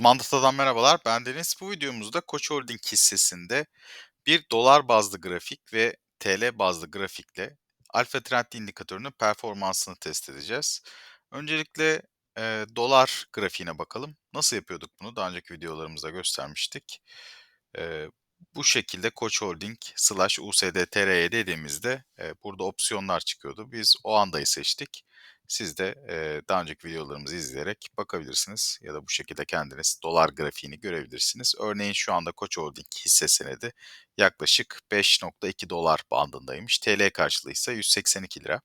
Uzman Data'dan merhabalar. Ben Deniz. Bu videomuzda Koç Holding hissesinde bir dolar bazlı grafik ve TL bazlı grafikle Alfa Trend indikatörünün performansını test edeceğiz. Öncelikle e, dolar grafiğine bakalım. Nasıl yapıyorduk bunu? Daha önceki videolarımızda göstermiştik. E, bu şekilde Koç Holding slash USDTR'ye dediğimizde e, burada opsiyonlar çıkıyordu. Biz o andayı seçtik. Siz de e, daha önceki videolarımızı izleyerek bakabilirsiniz ya da bu şekilde kendiniz dolar grafiğini görebilirsiniz. Örneğin şu anda Koç Holding hisse senedi yaklaşık 5.2 dolar bandındaymış. TL karşılığı ise 182 lira.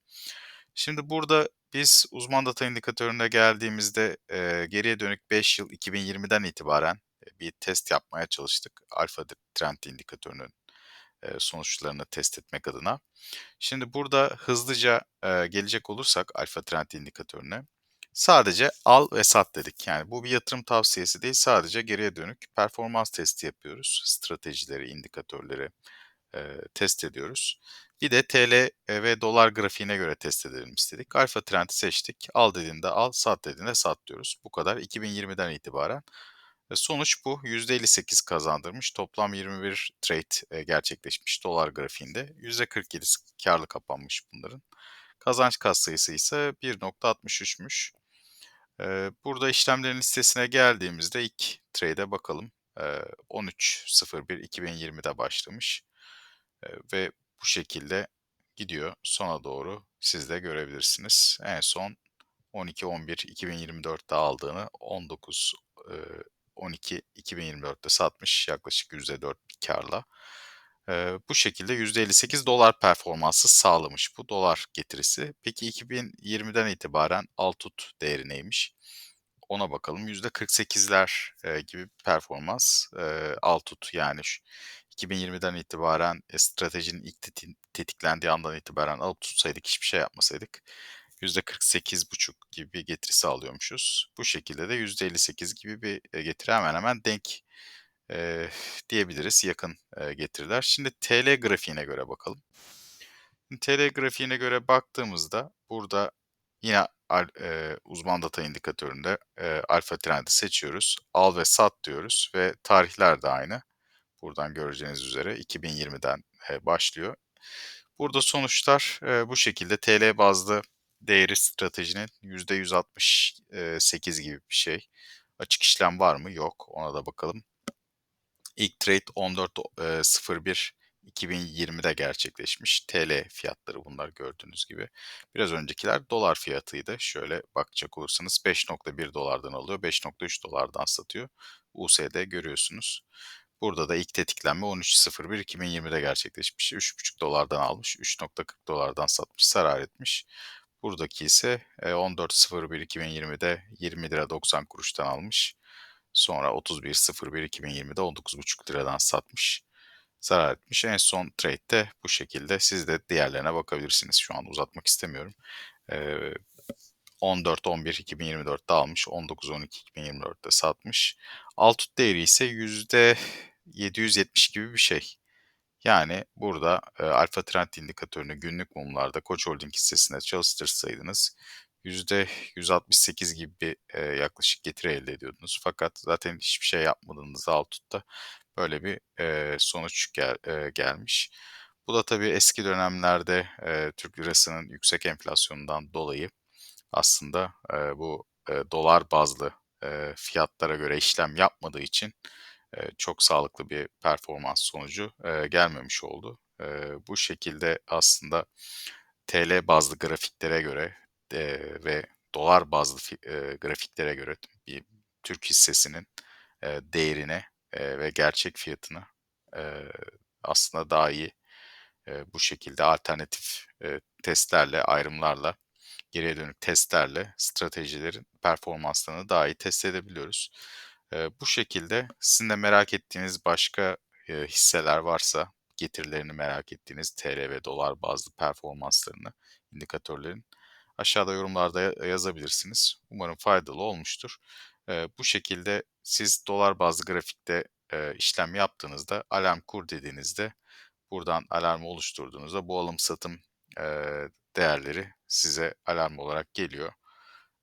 Şimdi burada biz uzman data indikatörüne geldiğimizde e, geriye dönük 5 yıl 2020'den itibaren bir test yapmaya çalıştık. Alfa Trend indikatörünün sonuçlarını test etmek adına. Şimdi burada hızlıca gelecek olursak alfa trend indikatörüne sadece al ve sat dedik. Yani bu bir yatırım tavsiyesi değil sadece geriye dönük performans testi yapıyoruz. Stratejileri, indikatörleri test ediyoruz. Bir de TL ve dolar grafiğine göre test edelim istedik. Alfa trendi seçtik. Al dediğinde al, sat dediğinde sat diyoruz. Bu kadar 2020'den itibaren Sonuç bu. %58 kazandırmış. Toplam 21 trade gerçekleşmiş dolar grafiğinde. %47 karlı kapanmış bunların. Kazanç katsayısı ise 1.63'müş. Burada işlemlerin listesine geldiğimizde ilk trade'e bakalım. 13.01.2020'de başlamış. Ve bu şekilde gidiyor. Sona doğru siz de görebilirsiniz. En son 12.11.2024'te aldığını 19 12 2024'te satmış yaklaşık %4 bir karla. Ee, bu şekilde %58 dolar performansı sağlamış bu dolar getirisi. Peki 2020'den itibaren Altut değeri neymiş? Ona bakalım. %48'ler e, gibi performans e, Altut yani şu, 2020'den itibaren e, stratejinin ilk tetiklendiği andan itibaren alıp tutsaydık hiçbir şey yapmasaydık %48,5 gibi bir getiri sağlıyormuşuz. Bu şekilde de %58 gibi bir e, getiri hemen hemen denk e, diyebiliriz yakın e, getiriler. Şimdi TL grafiğine göre bakalım. TL grafiğine göre baktığımızda burada yine e, uzman data indikatöründe e, alfa trendi seçiyoruz. Al ve sat diyoruz ve tarihler de aynı. Buradan göreceğiniz üzere 2020'den e, başlıyor. Burada sonuçlar e, bu şekilde TL bazlı değeri stratejinin %168 gibi bir şey. Açık işlem var mı? Yok. Ona da bakalım. İlk trade 14.01 2020'de gerçekleşmiş. TL fiyatları bunlar gördüğünüz gibi. Biraz öncekiler dolar fiyatıydı. Şöyle bakacak olursanız 5.1 dolardan alıyor, 5.3 dolardan satıyor. USD görüyorsunuz. Burada da ilk tetiklenme 13.01 2020'de gerçekleşmiş. 3.5 dolardan almış, 3.40 dolardan satmış, zarar etmiş. Buradaki ise 14.01.2020'de 20 lira 90 kuruştan almış. Sonra 31.01.2020'de 19.5 liradan satmış. Zarar etmiş. En son trade de bu şekilde. Siz de diğerlerine bakabilirsiniz. Şu an uzatmak istemiyorum. 14-11-2024'te almış. 19-12-2024'te satmış. Altut değeri ise %770 gibi bir şey. Yani burada e, alfa trend indikatörünü günlük mumlarda Koç Holding hissesinde çalıştırsaydınız %168 gibi bir e, yaklaşık getiri elde ediyordunuz. Fakat zaten hiçbir şey yapmadığınızda Altut'ta böyle bir e, sonuç gel, e, gelmiş. Bu da tabii eski dönemlerde e, Türk lirasının yüksek enflasyonundan dolayı aslında e, bu e, dolar bazlı e, fiyatlara göre işlem yapmadığı için çok sağlıklı bir performans sonucu gelmemiş oldu. Bu şekilde aslında TL bazlı grafiklere göre ve dolar bazlı grafiklere göre bir Türk hissesinin değerine ve gerçek fiyatını aslında daha iyi bu şekilde alternatif testlerle, ayrımlarla, geriye dönük testlerle stratejilerin performanslarını daha iyi test edebiliyoruz. Bu şekilde sizin de merak ettiğiniz başka hisseler varsa getirilerini merak ettiğiniz TL ve dolar bazlı performanslarını, indikatörlerin aşağıda yorumlarda yazabilirsiniz. Umarım faydalı olmuştur. Bu şekilde siz dolar bazlı grafikte işlem yaptığınızda alarm kur dediğinizde buradan alarmı oluşturduğunuzda bu alım satım değerleri size alarm olarak geliyor.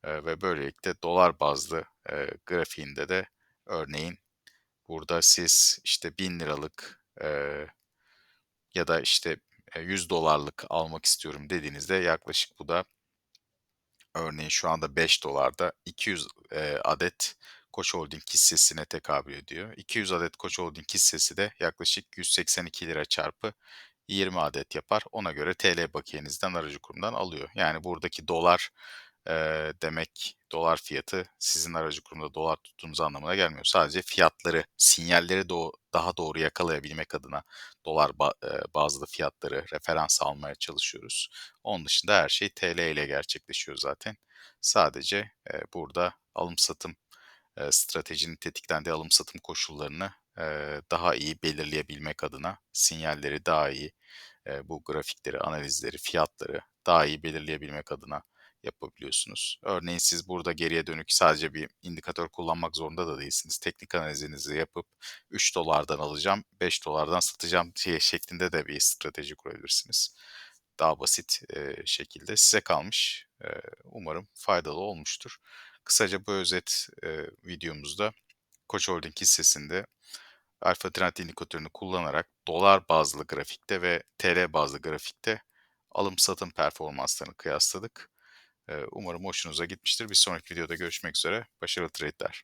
Ve böylelikle dolar bazlı grafiğinde de Örneğin burada siz işte ₺1000'lık, eee, ya da işte, eee, $100'lık almak istiyorum dediğinizde yaklaşık bu da örneğin şu anda $5'da 200, eee, adet Koç Holding hissesine tekabül ediyor. 200 adet Koç Holding hissesi de yaklaşık ₺182 çarpı 20 adet yapar. Ona göre TL bakiyenizden aracıkurumdan alıyor. Yani buradaki dolar, eee, demek, dolar fiyatı sizin aracıkurumda dolar tuttuğunuz anlamına gelmiyor. Sadece fiyatları, sinyalleri doğ daha doğru yakalayabilmek adına dolar ba eee, bazlı fiyatları referans almaya çalışıyoruz. Onun dışında her şey TL ile gerçekleşiyor zaten. Sadece, eee, burada alım satım, eee, stratejinin tetiklendiği alım satım koşullarını, eee, daha iyi belirleyebilmek adına sinyalleri daha iyi, eee, bu grafikleri, analizleri, fiyatları daha iyi belirleyebilmek adına yapabiliyorsunuz. Örneğin siz burada geriye dönük sadece bir indikatör kullanmak zorunda da değilsiniz. Teknik analizinizi yapıp $3'dan alacağım, $5'dan satacağım diye şeklinde de bir strateji kurabilirsiniz. Daha basit, eee, şekilde size kalmış. Eee, umarım faydalı olmuştur. Kısaca bu özet, eee, videomuzda Koç Holding hissesinde alfa trend indikatörünü kullanarak dolar bazlı grafikte ve TL bazlı grafikte alım satım performanslarını kıyasladık. Umarım hoşunuza gitmiştir. Bir sonraki videoda görüşmek üzere. Başarılı trade'ler.